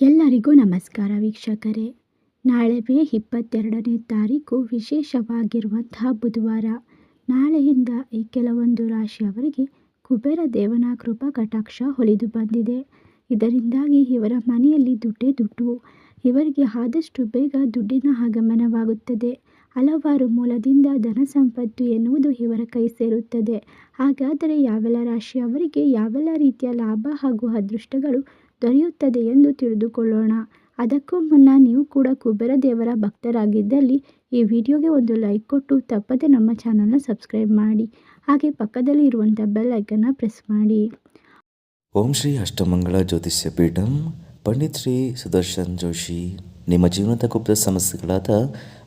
ಎಲ್ಲರಿಗೂ ನಮಸ್ಕಾರ ವೀಕ್ಷಕರೇ. ನಾಳೆ ಮೇ ಇಪ್ಪತ್ತೆರಡನೇ ತಾರೀಕು ವಿಶೇಷವಾಗಿರುವಂತಹ ಬುಧವಾರ. ನಾಳೆಯಿಂದ ಈ ಕೆಲವೊಂದು ರಾಶಿಯವರಿಗೆ ಕುಬೇರ ದೇವನ ಕೃಪಾ ಕಟಾಕ್ಷ ಹೊಲಿದು ಬಂದಿದೆ. ಇದರಿಂದಾಗಿ ಇವರ ಮನೆಯಲ್ಲಿ ದುಡ್ಡೇ ದುಡ್ಡು. ಇವರಿಗೆ ಆದಷ್ಟು ಬೇಗ ದುಡ್ಡಿನ ಆಗಮನವಾಗುತ್ತದೆ. ಹಲವಾರು ಮೂಲದಿಂದ ಧನ ಸಂಪತ್ತು ಎನ್ನುವುದು ಇವರ ಕೈ ಸೇರುತ್ತದೆ. ಹಾಗಾದರೆ ಯಾವೆಲ್ಲ ರಾಶಿಯವರಿಗೆ ಯಾವೆಲ್ಲ ರೀತಿಯ ಲಾಭ ಹಾಗೂ ಅದೃಷ್ಟಗಳು ದೊರೆಯುತ್ತದೆ ಎಂದು ತಿಳಿದುಕೊಳ್ಳೋಣ. ಅದಕ್ಕೂ ಮುನ್ನ ನೀವು ಕೂಡ ಕುಬೇರ ದೇವರ ಭಕ್ತರಾಗಿದ್ದಲ್ಲಿ ಈ ವಿಡಿಯೋಗೆ ಒಂದು ಲೈಕ್ ಕೊಟ್ಟು ತಪ್ಪದೆ ನಮ್ಮ ಚಾನಲ್ನ ಸಬ್ಸ್ಕ್ರೈಬ್ ಮಾಡಿ. ಹಾಗೆ ಪಕ್ಕದಲ್ಲಿ ಇರುವಂಥ ಬೆಲ್ ಐಕನ್ನ ಪ್ರೆಸ್ ಮಾಡಿ. ಓಂ ಶ್ರೀ ಅಷ್ಟಮಂಗಳ ಜ್ಯೋತಿಷ್ಯ ಪೀಠಂ, ಪಂಡಿತ್ ಶ್ರೀ ಸುದರ್ಶನ್ ಜೋಶಿ. ನಿಮ್ಮ ಜೀವನದ ಗುಪ್ತ ಸಮಸ್ಯೆಗಳಾದ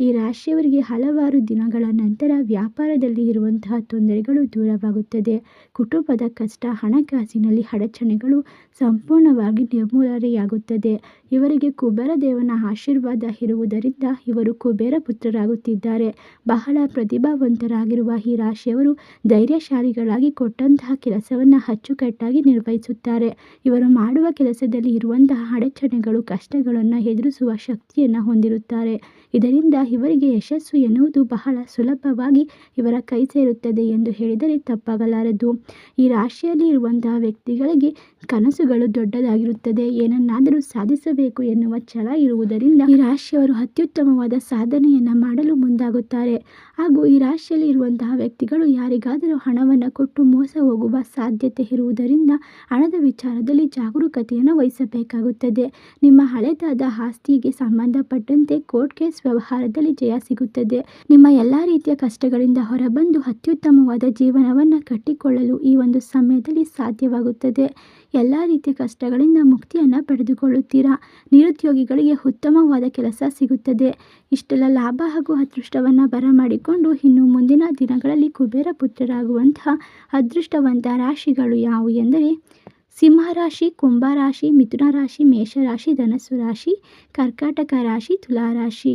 ಈ ರಾಶಿಯವರಿಗೆ ಹಲವಾರು ದಿನಗಳ ನಂತರ ವ್ಯಾಪಾರದಲ್ಲಿ ಇರುವಂತಹ ತೊಂದರೆಗಳು ದೂರವಾಗುತ್ತದೆ. ಕುಟುಂಬದ ಕಷ್ಟ, ಹಣಕಾಸಿನಲ್ಲಿ ಅಡಚಣೆಗಳು ಸಂಪೂರ್ಣವಾಗಿ ನಿರ್ಮೂಲನೆಯಾಗುತ್ತದೆ. ಇವರಿಗೆ ಕುಬೇರ ದೇವನ ಆಶೀರ್ವಾದ ಇರುವುದರಿಂದ ಇವರು ಕುಬೇರ ಪುತ್ರರಾಗುತ್ತಿದ್ದಾರೆ. ಬಹಳ ಪ್ರತಿಭಾವಂತರಾಗಿರುವ ಈ ರಾಶಿಯವರು ಧೈರ್ಯಶಾಲಿಗಳಾಗಿ ಕೊಟ್ಟಂತಹ ಕೆಲಸವನ್ನು ಅಚ್ಚುಕಟ್ಟಾಗಿ ನಿರ್ವಹಿಸುತ್ತಾರೆ. ಇವರು ಮಾಡುವ ಕೆಲಸದಲ್ಲಿ ಇರುವಂತಹ ಅಡಚಣೆಗಳು, ಕಷ್ಟಗಳನ್ನು ಎದುರಿಸುವ ಶಕ್ತಿಯನ್ನು ಹೊಂದಿರುತ್ತಾರೆ. ಇದರಿಂದ ಇವರಿಗೆ ಯಶಸ್ಸು ಎನ್ನುವುದು ಬಹಳ ಸುಲಭವಾಗಿ ಇವರ ಕೈ ಸೇರುತ್ತದೆ ಎಂದು ಹೇಳಿದರೆ ತಪ್ಪಾಗಲಾರದು. ಈ ರಾಶಿಯಲ್ಲಿ ಇರುವಂತಹ ವ್ಯಕ್ತಿಗಳಿಗೆ ಕನಸುಗಳು ದೊಡ್ಡದಾಗಿರುತ್ತದೆ. ಏನನ್ನಾದರೂ ಸಾಧಿಸಬೇಕು ಎನ್ನುವ ಛಲ ಇರುವುದರಿಂದ ಈ ರಾಶಿಯವರು ಅತ್ಯುತ್ತಮವಾದ ಸಾಧನೆಯನ್ನು ಮಾಡಲು ಮುಂದಾಗುತ್ತಾರೆ. ಹಾಗೂ ಈ ರಾಶಿಯಲ್ಲಿ ಇರುವಂತಹ ವ್ಯಕ್ತಿಗಳು ಯಾರಿಗಾದರೂ ಹಣವನ್ನು ಕೊಟ್ಟು ಮೋಸ ಹೋಗುವ ಸಾಧ್ಯತೆ ಇರುವುದರಿಂದ ಹಣದ ವಿಚಾರದಲ್ಲಿ ಜಾಗರೂಕತೆಯನ್ನು ವಹಿಸಬೇಕಾಗುತ್ತದೆ. ನಿಮ್ಮ ಹಳೆದಾದ ಆಸ್ತಿಗೆ ಸಂಬಂಧಪಟ್ಟಂತೆ ಕೋರ್ಟ್ ಕೇಸ್ ವ್ಯವಹಾರದಲ್ಲಿ ಜಯ ಸಿಗುತ್ತದೆ. ನಿಮ್ಮ ಎಲ್ಲ ರೀತಿಯ ಕಷ್ಟಗಳಿಂದ ಹೊರಬಂದು ಅತ್ಯುತ್ತಮವಾದ ಜೀವನವನ್ನು ಕಟ್ಟಿಕೊಳ್ಳಲು ಈ ಒಂದು ಸಮಯದಲ್ಲಿ ಸಾಧ್ಯವಾಗುತ್ತದೆ. ಎಲ್ಲ ರೀತಿಯ ಕಷ್ಟಗಳಿಂದ ಮುಕ್ತಿಯನ್ನು ಪಡೆದುಕೊಳ್ಳುತ್ತೀರಾ? ನಿರುದ್ಯೋಗಿಗಳಿಗೆ ಉತ್ತಮವಾದ ಕೆಲಸ ಸಿಗುತ್ತದೆ. ಇಷ್ಟೆಲ್ಲ ಲಾಭ ಹಾಗೂ ಅದೃಷ್ಟವನ್ನು ಬರಮಾಡಿಕೊಂಡು ಇನ್ನು ಮುಂದಿನ ದಿನಗಳಲ್ಲಿ ಕುಬೇರ ಪುತ್ರರಾಗುವಂತಹ ಅದೃಷ್ಟವಂತ ರಾಶಿಗಳು ಯಾವುವು ಎಂದರೆ, ಸಿಂಹರಾಶಿ, ಕುಂಭರಾಶಿ, ಮಿಥುನ ರಾಶಿ, ಮೇಷರಾಶಿ, ಧನಸ್ಸು ರಾಶಿ, ಕರ್ಕಾಟಕ ರಾಶಿ ತುಲಾರಾಶಿ